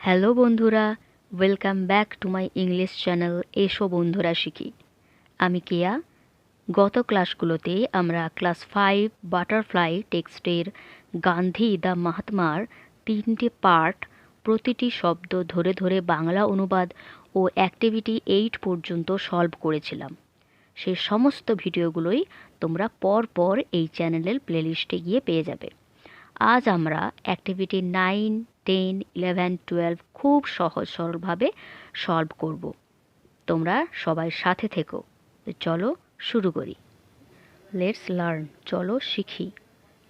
Hello বন্ধুরা welcome back to my English channel এসো বন্ধুরা শিখি। আমি কেয়া। গত ক্লাসগুলোতে আমরা ক্লাস ফাইভ বাটারফ্লাই টেক্সটের গান্ধী দ্য মাহাত্মার তিনটে পার্ট প্রতিটি শব্দ ধরে ধরে বাংলা অনুবাদ ও অ্যাক্টিভিটি এইট পর্যন্ত সলভ করেছিলাম। সেই সমস্ত ভিডিওগুলোই তোমরা পর পর এই চ্যানেলের প্লেলিস্টে গিয়ে পেয়ে যাবে। আজ আমরা activity nine ten, eleven, twelve খুব সহজ সরলভাবে সলভ করব। তোমরা সবাই সাথে থেকো। চলো শুরু করি। লেটস লার্ন চলো শিখি।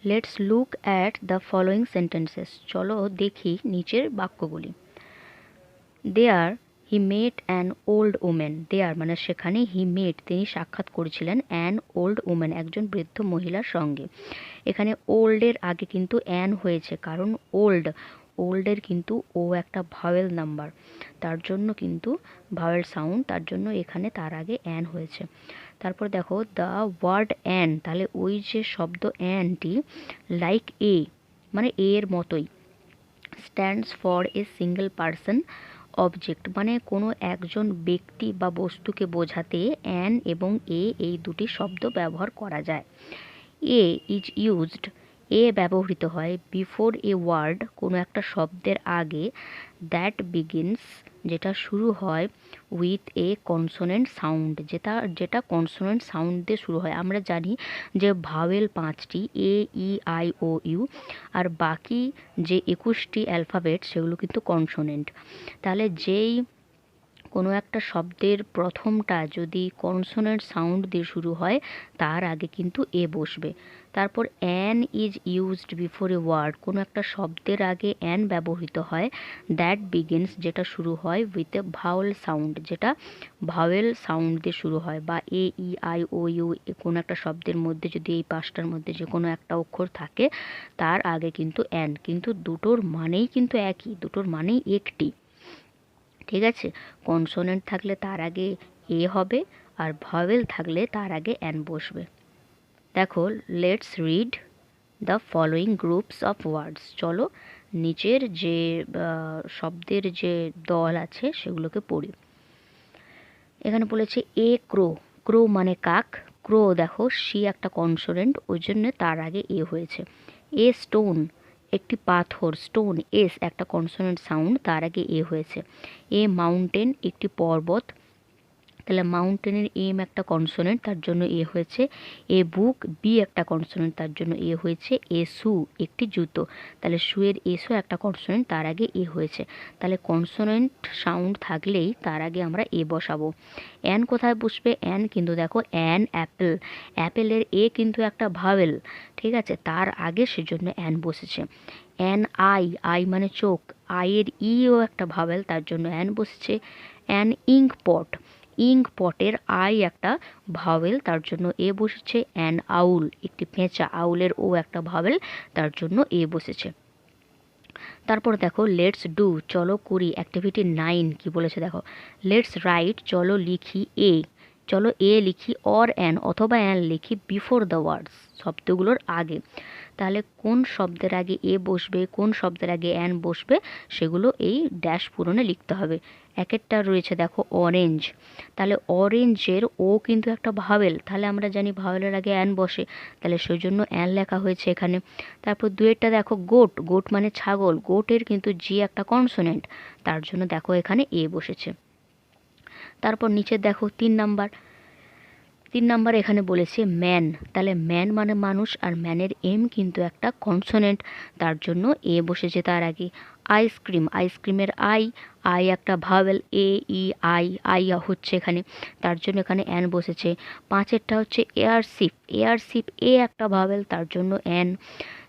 Let's look at the following sentences চলো দেখি নিচের বাক্যগুলি। There he met an old women there মানে সেখানে হি মেট তিনি সাক্ষাৎ করেছিলেন অ্যান ওল্ড ওমেন একজন বৃদ্ধ মহিলার সঙ্গে। এখানে ওল্ডের আগে কিন্তু অ্যান হয়েছে, কারণ ওল্ড ওল্ডের কিন্তু ও একটা ভাওয়েল নাম্বার। তার জন্য কিন্তু ভাওয়েল সাউন্ড, তার জন্য এখানে তার আগে অ্যান হয়েছে। তারপর দেখো, দ্য ওয়ার্ড অ্যান, তাহলে ওই যে শব্দ অ্যানটি লাইক এ মানে এ এর মতোই। Stands for a single person object মানে কোনো একজন ব্যক্তি বা বস্তুকে বোঝাতে অ্যান এবং এ এই দুটি শব্দ ব্যবহার করা যায়। এ ইজ ইউজড এ ব্যবহৃত হয়। বিফোর এ ওয়ার্ড কোনো একটা শব্দের আগে দ্যাট বিগিনস যেটা শুরু হয় উইথ এ কনসোনেন্ট সাউন্ড যেটা যেটা কনসোনেন্ট সাউন্ড দিয়ে শুরু হয়। আমরা জানি যে ভাওয়েল পাঁচটি এ ই আই ও ইউ আর বাকি যে একুশটি অ্যালফাবেট সেগুলো কিন্তু কনসোনেন্ট তাহলে যেই কোনো একটা শব্দের প্রথমটা যদি কনসোনেন্ট সাউন্ড দিয়ে শুরু হয়, তার আগে কিন্তু এ বসবে। তারপর an is used before a word. কোনো একটা শব্দের আগে অ্যান ব্যবহৃত হয়। দ্যাট বিগিনস যেটা শুরু হয় উইথ এ ভাওয়েল সাউন্ড, যেটা ভাওয়েল সাউন্ড দিয়ে শুরু হয় বা এ, ই, আই, ও, ইউ কোনো একটা শব্দের মধ্যে যদি এই পাঁচটার মধ্যে যে কোনো একটা অক্ষর থাকে, তার আগে কিন্তু অ্যান। কিন্তু দুটোর মানেই কিন্তু একই, দুটোর মানেই একটি। ঠিক আছে কনসোনেন্ট থাকলে তার আগে এ হবে আর ভাওয়েল থাকলে তার আগে অ্যান বসবে। দেখো, let's read the following groups of words. চলো নিচের যে শব্দের যে দল আছে সেগুলোকে পড়ি। এখানে বলেছে এ ক্রো। ক্রো মানে কাক। ক্রো দেখো, সি একটা কনসোনেন্ট, ওই জন্য তার আগে এ হয়েছে। A stone. একটি পাথর স্টোন এস একটা কনসোনেন্ট সাউন্ড তার আগে এ হয়েছে। এ মাউন্টেন একটি পর্বত। তাহলে মাউন্টেনের এম একটা কনসোনেন্ট তার জন্য এ হয়েছে এ বুক বি একটা কনসোনেন্ট তার জন্য এ হয়েছে এ সু একটি জুতো। তাহলে সুয়ের এসও একটা কনসোনেন্ট তার আগে এ হয়েছে। তাহলে কনসোনেন্ট সাউন্ড থাকলেই তার আগে আমরা এ বসাবো। অ্যান কোথায় বসবে? অ্যান কিন্তু দেখো অ্যান অ্যাপেল অ্যাপেলের এ কিন্তু একটা ভাওয়েল ঠিক আছে? তার আগে সেজন্য অ্যান বসেছে। অ্যান আই আই মানে চোখ। আইয়ের ইও একটা ভাওয়েল তার জন্য অ্যান বসেছে। অ্যান ইঙ্ক পট ইঙ্ক পটের আই একটা ভাওয়েল, তার জন্য এ বসেছে অ্যান আউল, একটি পেঁচা আউলের ও একটা ভাওয়েল, তার জন্য এ বসেছে। তারপর দেখো, লেটস ডু, চলো করি, অ্যাক্টিভিটি নাইন, কি বলেছে দেখো। লেটস রাইট, চলো লিখি এ, চলো এ লিখি অর অ্যান অথবা অ্যান লিখি বিফোর দ্য ওয়ার্ডস, শব্দগুলোর আগে। তাহলে কোন শব্দের আগে এ বসবে, কোন শব্দের আগে অ্যান বসবে, সেগুলো এই ড্যাশ পূরণে লিখতে হবে। একেরটা রয়েছে, দেখো অরেঞ্জ তাহলে অরেঞ্জের ও কিন্তু একটা ভাওয়েল তাহলে আমরা জানি ভাওয়েলের আগে অ্যান বসে। তাহলে সেই জন্য অ্যান লেখা হয়েছে এখানে। তারপর দুয়েরটা দেখো গোট গোট মানে ছাগল। গোটের কিন্তু জি একটা কনসোনেন্ট তার জন্য দেখো এখানে এ বসেছে। তারপর নিচে দেখো, তিন নাম্বার। তিন নাম্বার এখানে বলেছে ম্যান তাহলে ম্যান মানে মানুষ, আর ম্যানের এম কিন্তু একটা কনসোনেন্ট তার জন্য এ বসেছে তার আগে। আইসক্রিম আইসক্রিমের আই আই একটা vowel A E I I হচ্ছে এখানে। তার জন্য এখানে অ্যান বসেছে। পাঁচেরটা হচ্ছে এয়ারশিপ এয়ারশিপ এ একটা ভাওয়েল তার জন্য অ্যান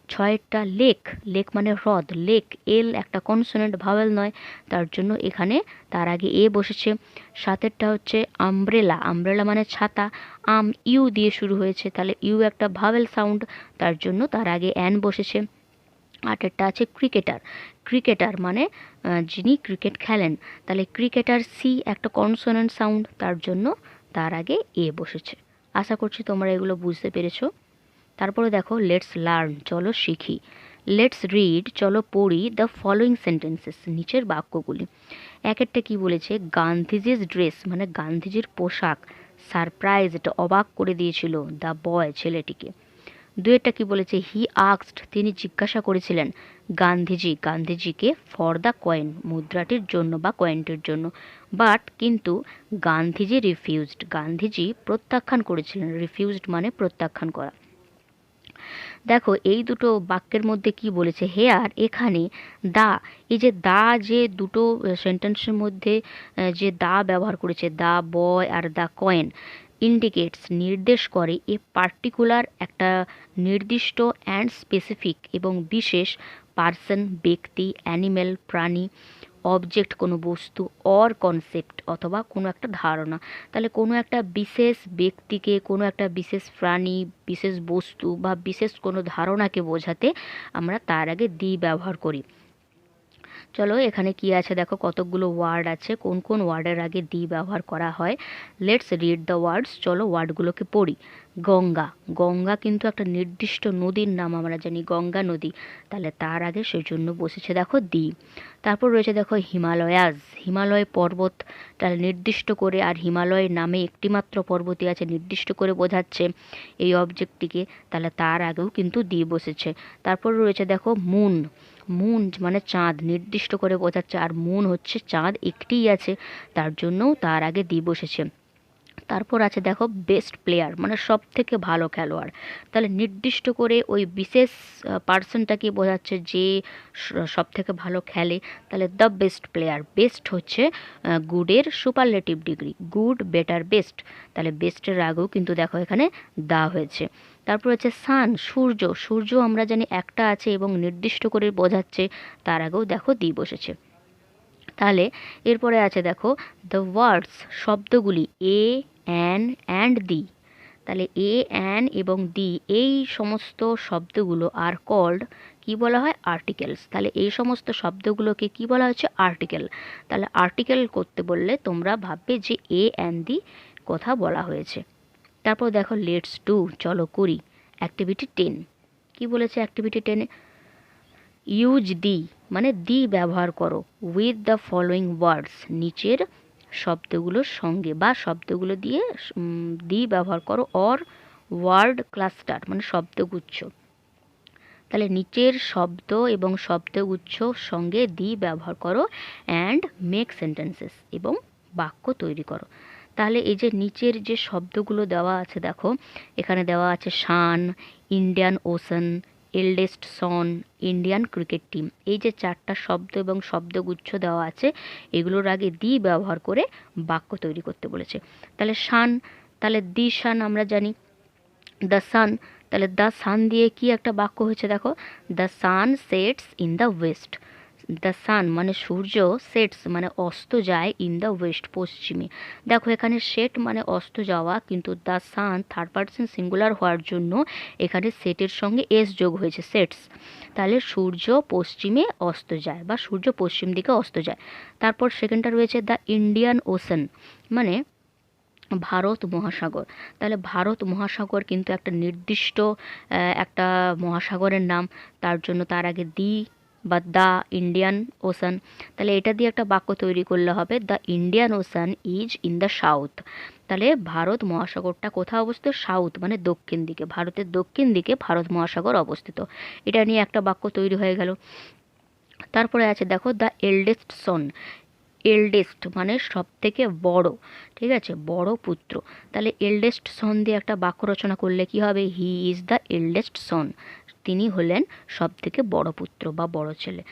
ছয়েরটা লেক লেক মানে হ্রদ লেক এল একটা কনসোনেন্ট ভাওয়েল নয়, তার জন্য এখানে তার আগে এ বসেছে। সাতেরটা হচ্ছে আমব্রেলা আমব্রেলা মানে ছাতা। আম, ইউ দিয়ে শুরু হয়েছে, তাহলে ইউ একটা ভাওয়েল সাউন্ড তার জন্য তার আগে অ্যান বসেছে। আটেরটা আছে ক্রিকেটার ক্রিকেটার মানে যিনি ক্রিকেট খেলেন। তাহলে ক্রিকেটার সি একটা কনসোনেন্ট সাউন্ড, তার জন্য তার আগে এ বসেছে। আশা করছি তোমরা এগুলো বুঝতে পেরেছ। তারপরে দেখো লেটস লার্ন চলো শিখি। লেটস রিড চলো পড়ি দ্য ফলোয়িং সেন্টেন্সেস নিচের বাক্যগুলি। এক একটা কী বলেছে? গান্ধীজির ড্রেস মানে গান্ধীজির পোশাক। সারপ্রাইজ এটা অবাক করে দিয়েছিল দ্য বয় ছেলেটিকে। দু কি বলেছে? হি আক্সড তিনি জিজ্ঞাসা করেছিলেন, গান্ধীজি, গান্ধীজিকে ফর দ্য কয়েন মুদ্রাটির জন্য বা কয়েনটির জন্য। বাট কিন্তু গান্ধীজি রিফিউজড গান্ধীজি প্রত্যাখ্যান করেছিলেন। রিফিউজড মানে প্রত্যাখ্যান করা। দেখো, এই দুটো বাক্যের মধ্যে কি বলেছে? হেয়ার এখানে দা এই যে দা যে দুটো সেন্টেন্সের মধ্যে যে দা ব্যবহার করেছে, দা বয় আর দা কয়েন ইন্ডিকেটস নির্দেশ করে এ পার্টিকুলার একটা নির্দিষ্ট অ্যান্ড স্পেসিফিক এবং বিশেষ পার্সন ব্যক্তি অ্যানিম্যাল প্রাণী অবজেক্ট কোনো বস্তু অর কনসেপ্ট অথবা কোনো একটা ধারণা। তাহলে কোনো একটা বিশেষ ব্যক্তিকে, কোনো একটা বিশেষ প্রাণী, বিশেষ বস্তু বা বিশেষ কোনো ধারণাকে বোঝাতে আমরা তার আগে দি ব্যবহার করি। চলো এখানে কি আছে? দেখো কতগুলো ওয়ার্ড আছে। কোন কোন ওয়ার্ডের আগে দি ব্যবহার করা হয়? লেটস রিড দ্য ওয়ার্ডস চলো ওয়ার্ডগুলোকে পড়ি। গঙ্গা। গঙ্গা কিন্তু একটা নির্দিষ্ট নদীর নাম, আমরা জানি গঙ্গা নদী। তাহলে তার আগে সেই জন্য বসেছে, দেখো দি তারপর রয়েছে, দেখো হিমালয়াজ হিমালয় পর্বত, তাহলে নির্দিষ্ট করে, আর হিমালয় নামে একটিমাত্র পর্বতই আছে, নির্দিষ্ট করে বোঝাচ্ছে এই অবজেক্টটিকে তাহলে তার আগেও কিন্তু দি বসেছে। তারপর রয়েছে, দেখো মুন মুন মানে চাঁদ, নির্দিষ্ট করে বোঝাচ্ছে, আর মুন হচ্ছে চাঁদ, একটিই আছে, তার জন্যও তার আগে দি বসেছে। তারপর আছে দেখো বেস্ট প্লেয়ার মানে সব থেকে ভালো খেলোয়াড়। তাহলে নির্দিষ্ট করে ওই বিশেষ পার্সনটাকে বোঝাচ্ছে যে সব থেকে ভালো খেলে। তাহলে দ্য বেস্ট প্লেয়ার বেস্ট হচ্ছে গুডের superlative degree good better best তাহলে বেস্টের আগেও কিন্তু দেখো এখানে দা হয়েছে। তারপর হচ্ছে সান, সূর্য। সূর্য আমরা জানি একটা আছে এবং নির্দিষ্ট করে বোঝাচ্ছে, তার আগেও দেখো দি বসেছে তাহলে এরপরে আছে দেখো দ্য ওয়ার্ডস শব্দগুলি এ, অ্যান, অ্যান্ড দি। তাহলে এ, অ্যান এবং দি, এই সমস্ত শব্দগুলো আর কল্ড কি বলা হয়? আর্টিকেলস তাহলে এই সমস্ত শব্দগুলোকে কি বলা হচ্ছে? আর্টিকেল তাহলে আর্টিকেল করতে বললে তোমরা ভাববে যে এ, অ্যান, দি কথা বলা হয়েছে। তারপর দেখো লেটস ডু চলো করি। অ্যাক্টিভিটি টেন কি বলেছে অ্যাক্টিভিটি টেনে ইউজ দি মানে দি ব্যবহার করো। উইথ দ্য ফলোয়িং ওয়ার্ডস নিচের শব্দগুলোর সঙ্গে বা শব্দগুলো দিয়ে দি ব্যবহার করো অর ওয়ার্ড ক্লাস্টার মানে শব্দগুচ্ছ। তাহলে নিচের শব্দ এবং শব্দগুচ্ছ সঙ্গে দি ব্যবহার করো অ্যান্ড মেক সেন্টেন্সেস এবং বাক্য তৈরি করো। তাহলে এই যে নিচের যে শব্দগুলো দেওয়া আছে, দেখো, এখানে দেওয়া আছে sun, Indian ocean, eldest son, Indian cricket team. এই যে চারটা শব্দ এবং শব্দগুচ্ছ দেওয়া আছে, এগুলোর আগে দি ব্যবহার করে বাক্য তৈরি করতে বলেছে। তাহলে শান, তাহলে দি শান আমরা জানি। দ্য সান, তাহলে দ্য সান দিয়ে কি একটা বাক্য হয়েছে, দেখো। The sun sets in the west. The sun মানে সূর্য সেটস মানে অস্ত যায় ইন দ্য ওয়েস্ট পশ্চিমে। দেখো, এখানে সেট মানে অস্ত যাওয়া, কিন্তু the sun third person singular হওয়ার জন্য এখানে সেটের সঙ্গে এস যোগ হয়েছে সেটস তাহলে সূর্য পশ্চিমে অস্ত যায় বা সূর্য পশ্চিম দিকে অস্ত যায়। তারপর সেকেন্ডটা রয়েছে দ্য ইন্ডিয়ান ওশান মানে ভারত মহাসাগর। তাহলে ভারত মহাসাগর কিন্তু একটা নির্দিষ্ট একটা মহাসাগরের নাম। তার জন্য তার আগে দি বা দ্য ইন্ডিয়ান ওশান তাহলে এটা দিয়ে একটা বাক্য তৈরি করলে হবে the Indian ocean is in the south তাহলে ভারত মহাসাগরটা কোথায় অবস্থিত? সাউথ মানে দক্ষিণ দিকে, ভারতের দক্ষিণ দিকে ভারত মহাসাগর অবস্থিত। এটা নিয়ে একটা বাক্য তৈরি হয়ে গেল। তারপরে আছে, দেখো দ্য এল্ডেস্ট সন এল্ডেস্ট মানে সব থেকে বড়, ঠিক আছে, বড় পুত্র। তাহলে এল্ডেস্ট সন দিয়ে একটা বাক্য রচনা করলে কি হবে? He is the eldest son তিনি হলেন সব থেকে বড় পুত্র বা বড় ছেলে।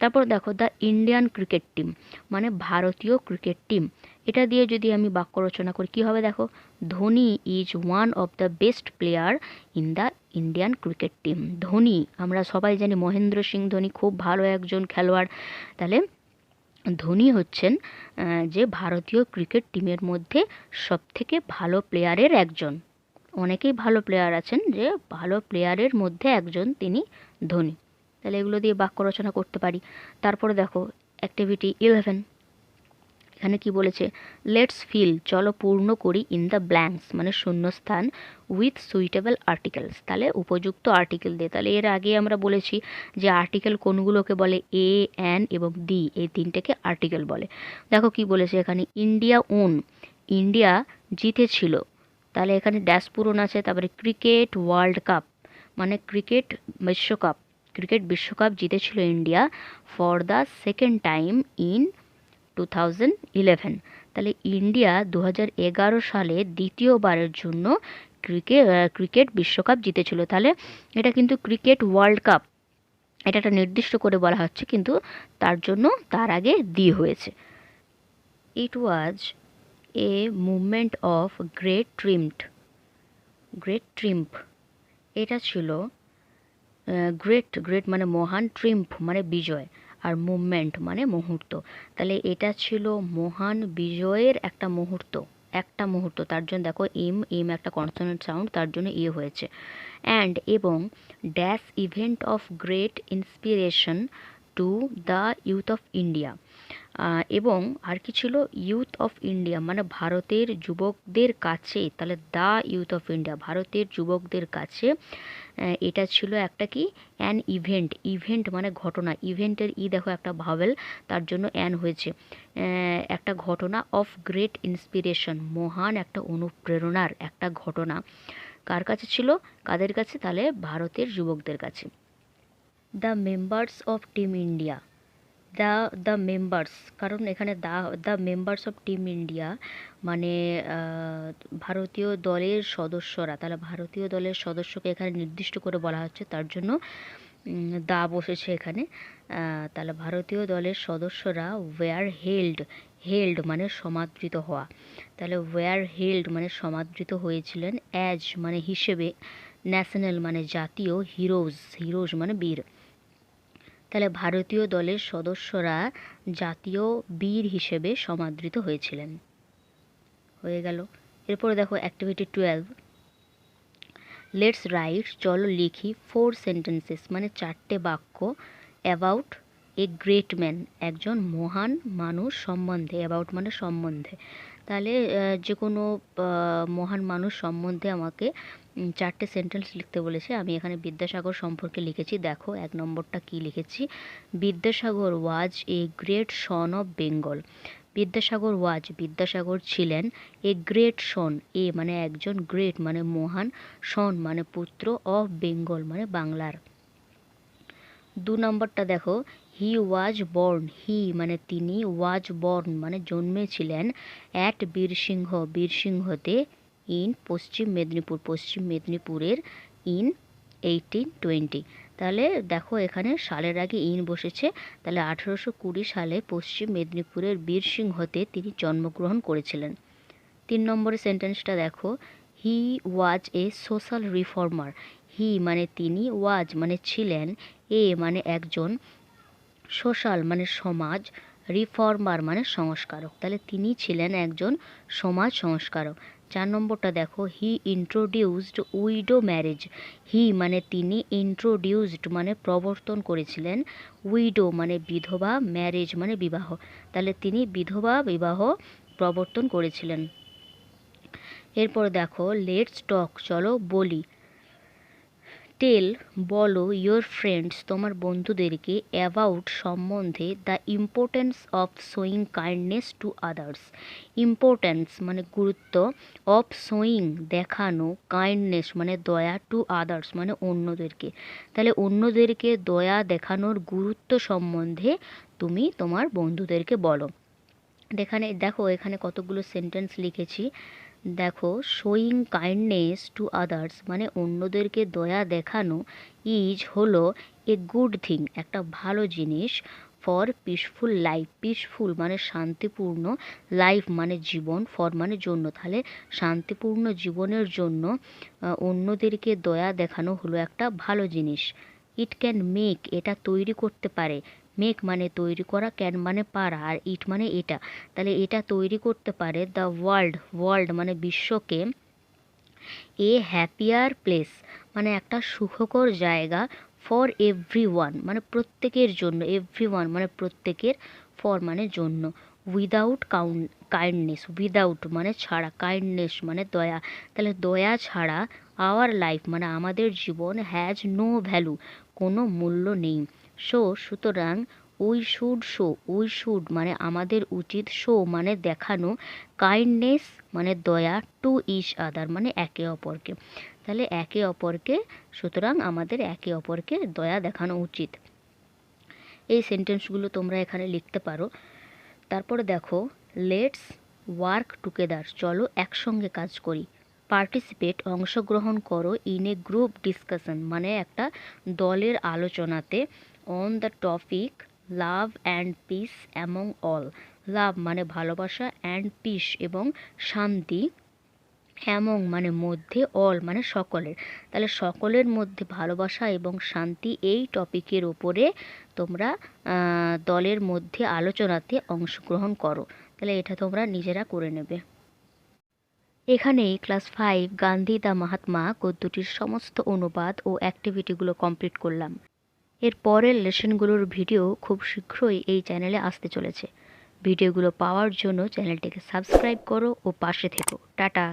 তারপর দেখো, দ্য ইন্ডিয়ান ক্রিকেট টিম মানে ভারতীয় ক্রিকেট টিম। এটা দিয়ে যদি আমি বাক্য রচনা করি, কী হবে দেখো? Dhoni is one of the best player in the Indian cricket team Dhoni, আমরা সবাই জানি মহেন্দ্র সিং ধোনি খুব ভালো একজন খেলোয়াড়। তাহলে ধোনি হচ্ছেন যে ভারতীয় ক্রিকেট টিমের মধ্যে সবথেকে ভালো প্লেয়ারের একজন। অনেকেই ভালো প্লেয়ার আছেন যে ভালো প্লেয়ারের মধ্যে একজন তিনি ধোনি। তাহলে এগুলো দিয়ে বাক্য রচনা করতে পারি। তারপরে দেখো অ্যাক্টিভিটি ইলেভেন এখানে কি বলেছে? লেটস ফিল চলো পূর্ণ করি ইন দ্য ব্ল্যাঙ্কস মানে শূন্যস্থান উইথ সুইটেবল আর্টিকেলস তাহলে উপযুক্ত আর্টিকেল দিয়ে। তাহলে এর আগে আমরা বলেছি যে আর্টিকেল কোনগুলোকে বলে? এ অ্যান এবং দি এই তিনটেকে আর্টিকেল বলে। দেখো কি বলেছে এখানে? ইন্ডিয়া ওন ইন্ডিয়া জিতেছিল। তাহলে এখানে ড্যাশ পূরণ আছে, তারপরে ক্রিকেট ওয়ার্ল্ড কাপ মানে ক্রিকেট বিশ্বকাপ। ক্রিকেট বিশ্বকাপ জিতেছিল India for the second time in two thousand eleven তাহলে ইন্ডিয়া দু সালে দ্বিতীয়বারের জন্য ক্রিকেট ক্রিকেট বিশ্বকাপ জিতেছিল। তাহলে এটা কিন্তু ক্রিকেট ওয়ার্ল্ড কাপ এটা একটা নির্দিষ্ট করে বলা হচ্ছে, কিন্তু তার জন্য তার আগে দিয়ে হয়েছে। It was a movement of great triumph great triumph এটা ছিল গ্রেট গ্রেট মানে মহান ট্রিম্প মানে বিজয় আর মুভমেন্ট মানে মুহূর্ত। তাহলে এটা ছিল মহান বিজয়ের একটা মুহূর্ত একটা মুহূর্ত। তার জন্য দেখো ইম ইম একটা কনসোনেন্ট সাউন্ড তার জন্য ইয়ে হয়েছে। অ্যান্ড এবং dash event of great inspiration to the youth of India এবং আর কি ছিল? ইউথ অফ ইন্ডিয়া মানে ভারতের যুবকদের কাছে, তাহলে দ্য ইউথ অফ ইন্ডিয়া ভারতের যুবকদের কাছে এটা ছিল একটা কি? অ্যান ইভেন্ট ইভেন্ট মানে ঘটনা। ইভেন্টের ই দেখো একটা ভাবেল, তার জন্য অ্যান হয়েছে। একটা ঘটনা অফ গ্রেট ইন্সপিরেশন মহান একটা অনুপ্রেরণার একটা ঘটনা। কার কাছে ছিল? কাদের কাছে? তাহলে ভারতের যুবকদের কাছে। The members of team India the the members কারণ এখানে the the members of team India মানে ভারতীয় দলের সদস্যরা, তাহলে ভারতীয় দলের সদস্যকে এখানে নির্দিষ্ট করে বলা হচ্ছে, তার জন্য দা বসেছে এখানে। তাহলে ভারতীয় দলের সদস্যরা ওয়ার হেল্ড হেল্ড মানে সমাদৃত হওয়া। তাহলে ওয়ার হেল্ড মানে সমাদৃত হয়েছিলেন অ্যাজ মানে হিসেবে ন্যাশনাল মানে জাতীয় হিরোজ হিরোজ মানে বীর। তাহলে ভারতীয় দলের সদস্যরা জাতীয় বীর হিসেবে সমাদৃত হয়েছিলেন। হয়ে গেল। এরপরে দেখো অ্যাক্টিভিটি টুয়েলভ লেটস রাইট চলো লিখি ফোর সেন্টেন্সেস মানে চারটে বাক্য অ্যাবাউট এ গ্রেট ম্যান একজন মহান মানুষ সম্বন্ধে অ্যাবাউট মানে সম্বন্ধে। তাহলে যে কোনো মহান মানুষ সম্বন্ধে আমাকে চারটে সেন্টেন্স লিখতে বলেছে। আমি এখানে বিদ্যাসাগর সম্পর্কে লিখেছি। দেখো, এক নম্বরটা কি লিখেছি? Vidyasagar was a great son of Bengal. Vidyasagar was, Vidyasagar ছিলেন এ গ্রেট সন, এ মানে একজন গ্রেট মানে মহান সন মানে পুত্র অফ বেঙ্গল মানে বাংলার। দু নম্বরটা দেখো হি ওয়াজ বর্ন হি মানে তিনি ওয়াজ বর্ন মানে জন্মেছিলেন অ্যাট বীরসিংহ বীরসিংহতে ইন পশ্চিম মেদিনীপুর, পশ্চিম মেদিনীপুরের ইন এইটিন টোয়েন্টি তাহলে দেখো এখানে সালের আগে ইন বসেছে, তাহলে আঠেরোশো কুড়ি সালে পশ্চিম মেদিনীপুরের বীরসিংহতে তিনি জন্মগ্রহণ করেছিলেন। তিন নম্বরের সেন্টেন্সটা দেখো। হি ওয়াজ এ সোশ্যাল রিফর্মার হি মানে তিনি ওয়াজ মানে ছিলেন, এ মানে একজন সোশ্যাল মানে সমাজ, রিফর্মার মানে সংস্কারক। তাহলে তিনি ছিলেন একজন সমাজ সংস্কারক। চার নম্বরটা দেখো he introduced widow marriage he মানে তিনি ইন্ট্রোডিউসড মানে প্রবর্তন করেছিলেন। উইডো মানে বিধবা ম্যারেজ মানে বিবাহ। তাহলে তিনি বিধবা, বিবাহ প্রবর্তন করেছিলেন। এরপর দেখো লেটস টক চলো বলি। টেল বলো ইয়োর ফ্রেন্ডস তোমার বন্ধুদেরকে অ্যাবাউট সম্বন্ধে the importance of showing kindness to others importance মানে গুরুত্ব অফ শোয়িং দেখানো কাইন্ডনেস মানে দয়া টু আদার্স মানে অন্যদেরকে। তাহলে অন্যদেরকে দয়া দেখানোর গুরুত্ব সম্বন্ধে তুমি তোমার বন্ধুদেরকে বলো। এখানে দেখো এখানে কতগুলো সেন্টেন্স লিখেছি। দেখো শোয়িং কাইন্ডনেস টু আদার্স মানে অন্যদেরকে দয়া দেখানো ইজ হলো এ গুড থিং একটা ভালো জিনিস ফর পিসফুল লাইফ পিসফুল মানে শান্তিপূর্ণ লাইফ মানে জীবন ফর মানে জন্য। তাহলে শান্তিপূর্ণ জীবনের জন্য অন্যদেরকে দয়া দেখানো হলো একটা ভালো জিনিস। ইট ক্যান মেক এটা তৈরি করতে পারে। মেক মানে তৈরি করা ক্যান মানে পারা আর ইট মানে এটা। তাহলে এটা তৈরি করতে পারে দ্য ওয়ার্ল্ড। ওয়ার্ল্ড মানে বিশ্বকে এ হ্যাপিয়ার প্লেস মানে একটা সুখকর জায়গা ফর এভরি মানে প্রত্যেকের জন্য। এভরি মানে প্রত্যেকের ফর মানে জন্য। Without কাউন, kindness. উইদাউট মানে ছাড়া। কাইন্ডনেস মানে দয়া। তাহলে দয়া ছাড়া আওয়ার লাইফ মানে আমাদের জীবন, হ্যাজ নো ভ্যালু। কোনো মূল্য নেই। শো, সুতরাং we should show, we should মানে আমাদের উচিত শো মানে দেখানো কাইন্ডনেস মানে দয়া টু ইচ আদার মানে একে অপরকে। তাহলে একে অপরকে, সুতরাং আমাদের একে অপরকে দয়া দেখানো উচিত। এই সেন্টেন্সগুলো তোমরা এখানে লিখতে পারো। তারপরে দেখো লেটস ওয়ার্ক টুগেদার চলো একসঙ্গে কাজ করি। পার্টিসিপেট অংশগ্রহণ করো ইন এ গ্রুপ ডিসকাশন মানে একটা দলের আলোচনাতে। On the topic love and peace among all love মানে ভালোবাসা অ্যান্ড পিস এবং শান্তি অ্যামং মানে মধ্যে অল মানে সকলের। তাহলে সকলের মধ্যে ভালোবাসা এবং শান্তি এই টপিকের ওপরে তোমরা দলের মধ্যে আলোচনাতে অংশগ্রহণ করো। তাহলে এটা তোমরা নিজেরা করে নেবে। এখানেই class five Gandhi the Mahatma গদ্যটির সমস্ত অনুবাদ ও অ্যাক্টিভিটিগুলো কমপ্লিট করলাম। এর পরের লেসনগুলোর ভিডিও খুব শীঘ্রই এই চ্যানেলে আসতে চলেছে। ভিডিওগুলো পাওয়ার জন্য চ্যানেলটিকে সাবস্ক্রাইব করো ও পাশে থেকো। টাটা।